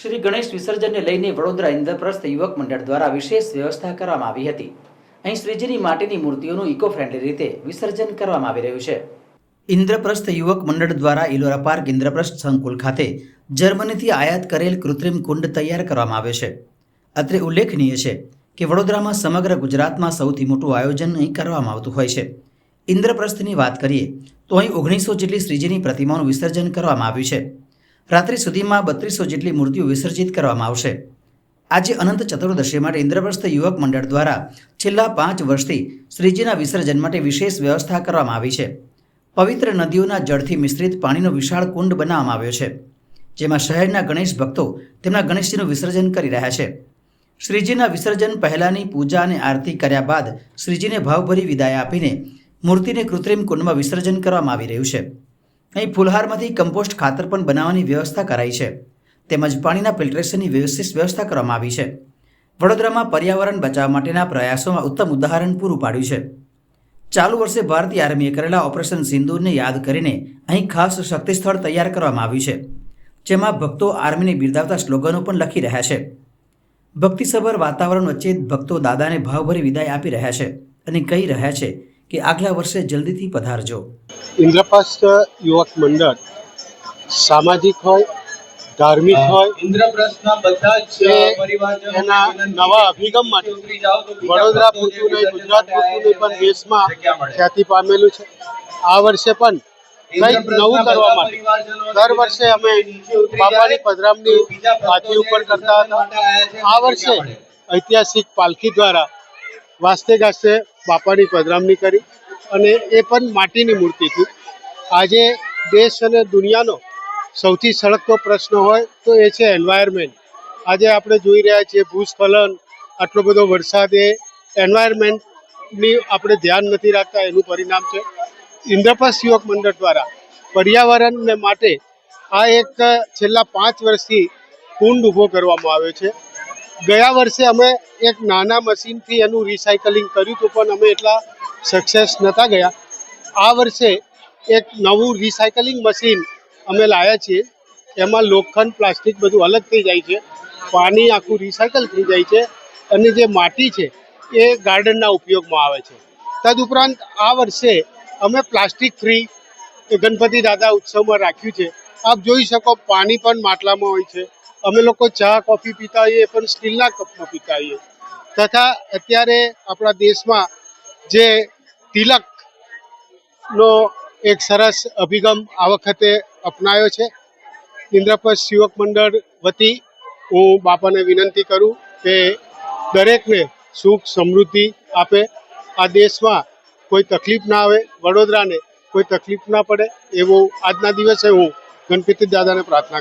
શ્રી ગણેશ વિસર્જનને લઈને વડોદરા ઇન્દ્રપ્રસ્થ યુવક મંડળ દ્વારા વિશેષ વ્યવસ્થા કરવામાં આવી હતી. અહીં શ્રીજીની માટીની મૂર્તિઓનું ઇકો ફ્રેન્ડલી રીતે વિસર્જન કરવામાં આવી રહ્યું છે. ઇન્દ્રપ્રસ્થ યુવક મંડળ દ્વારા ઇલોરા પાર્ક ઇન્દ્રપ્રસ્થ સંકુલ ખાતે જર્મનીથી આયાત કરેલ કૃત્રિમ કુંડ તૈયાર કરવામાં આવે છે. અત્રે ઉલ્લેખનીય છે કે વડોદરામાં સમગ્ર ગુજરાતમાં સૌથી મોટું આયોજન અહીં કરવામાં આવતું હોય છે. ઇન્દ્રપ્રસ્થની વાત કરીએ, તો અહીં ઓગણીસો જેટલી શ્રીજીની પ્રતિમાનું વિસર્જન કરવામાં આવ્યું છે. રાત્રિ સુધીમાં બત્રીસો જેટલી મૂર્તિઓ વિસર્જિત કરવામાં આવશે. આજે અનંત ચતુર્દશી માટે ઇન્દ્રપ્રસ્થ યુવક મંડળ દ્વારા છેલ્લા પાંચ વર્ષથી શ્રીજીના વિસર્જન માટે વિશેષ વ્યવસ્થા કરવામાં આવી છે. પવિત્ર નદીઓના જળથી મિશ્રિત પાણીનો વિશાળ કુંડ બનાવવામાં આવ્યો છે, જેમાં શહેરના ગણેશ ભક્તો તેમના ગણેશજીનું વિસર્જન કરી રહ્યા છે. શ્રીજીના વિસર્જન પહેલાંની પૂજા અને આરતી કર્યા બાદ શ્રીજીને ભાવભરી વિદાય આપીને મૂર્તિને કૃત્રિમ કુંડમાં વિસર્જન કરવામાં આવી રહ્યું છે. અહીં ફુલહારમાંથી કમ્પોસ્ટ ખાતર પણ બનાવવાની વ્યવસ્થા કરાઈ છે. તેમજ પાણીના ફિલ્ટ્રેશનની વ્યવસ્થિત વ્યવસ્થા કરવામાં આવી છે. વડોદરામાં પર્યાવરણ બચાવવા માટેના પ્રયાસોમાં ઉત્તમ ઉદાહરણ પૂરું પાડ્યું છે. ચાલુ વર્ષે ભારતીય આર્મીએ કરેલા ઓપરેશન સિંદૂરને યાદ કરીને અહીં ખાસ શક્તિ સ્થળ તૈયાર કરવામાં આવ્યું છે, જેમાં ભક્તો આર્મીને બિરદાવતા સ્લોગનો પણ લખી રહ્યા છે. ભક્તિસભર વાતાવરણ વચ્ચે ભક્તો દાદાને ભાવભરી વિદાય આપી રહ્યા છે અને કહી રહ્યા છે કે આગલા વર્ષે જલ્દીથી પધારજો. ઇન્દ્રપ્રસ્થ યુવક મંડળ સામાજિક હોય ધાર્મિક હોય ઇન્દ્રપ્રસ્થના બધા જ પરિવારજનો એના નવા અભિગમ માટે વડોદરા પૂરતું નહીં ગુજરાત પૂરતું નહીં પણ દેશમાં ખ્યાતિ પામેલું છે. આ વર્ષે પણ કંઈક નવું કરવા માટે દર વર્ષે અમે બાપાની પધરામની હાથી ઉપર કરતા હતા. આ વર્ષે ઐતિહાસિક પાલખી દ્વારા વાસ્તે ગાસ્તે બાપાની પધરામણી કરી અને એ પણ માટીની મૂર્તિથી આજે દેશ અને દુનિયાનો સૌથી સળગતો પ્રશ્ન હોય તો એ છે એન્વાયરમેન્ટ આજે આપણે જોઈ રહ્યા છીએ ભૂસ્ખલન, આટલો બધો વરસાદ, એ એન્વાયરમેન્ટની આપણે ધ્યાન નથી રાખતા, એનું પરિણામ છે. ઇન્દ્રપ્રસ્થ યુવક મંડળ દ્વારા પર્યાવરણને માટે આ એક છેલ્લા પાંચ વર્ષથી કુંડ ઊભો કરવામાં આવ્યો છે. ગયા વર્ષે અમે એક નાના મશીનથી એનું રિસાયકલિંગ કર્યું હતું, પણ અમે એટલા સક્સેસ નહોતા ગયા. આ વર્ષે એક નવું રિસાયકલિંગ મશીન અમે લાવ્યા છીએ. એમાં લોખંડ પ્લાસ્ટિક બધું અલગ થઈ જાય છે. પાણી આખું રિસાયકલ થઈ જાય છે. અને જે માટી છે, એ ગાર્ડનના ઉપયોગમાં આવે છે. તદુપરાંત આ વર્ષે અમે પ્લાસ્ટિક ફ્રી ગણપતિ દાદા ઉત્સવમાં રાખ્યું છે. આપ જોઈ શકો પાણી પણ માટલામાં હોય છે. અમે લોકો ચા, કોફી પીતા હોઈએ, પણ સ્ટીલના કપમાં પીતા હોઈએ. તથા અત્યારે આપણા દેશમાં જે તિલકનો એક સરસ અભિગમ આ વખતે અપનાયો છે. ઇન્દ્રપ્રસ્થ યુવક મંડળ વતી હું બાપાને વિનંતી કરું કે દરેકને સુખ, સમૃદ્ધિ આપે. આ દેશમાં કોઈ તકલીફ ના આવે, વડોદરાને કોઈ તકલીફ ના પડે, એવું આજના દિવસે હું ગણપતિ દાદાને પ્રાર્થના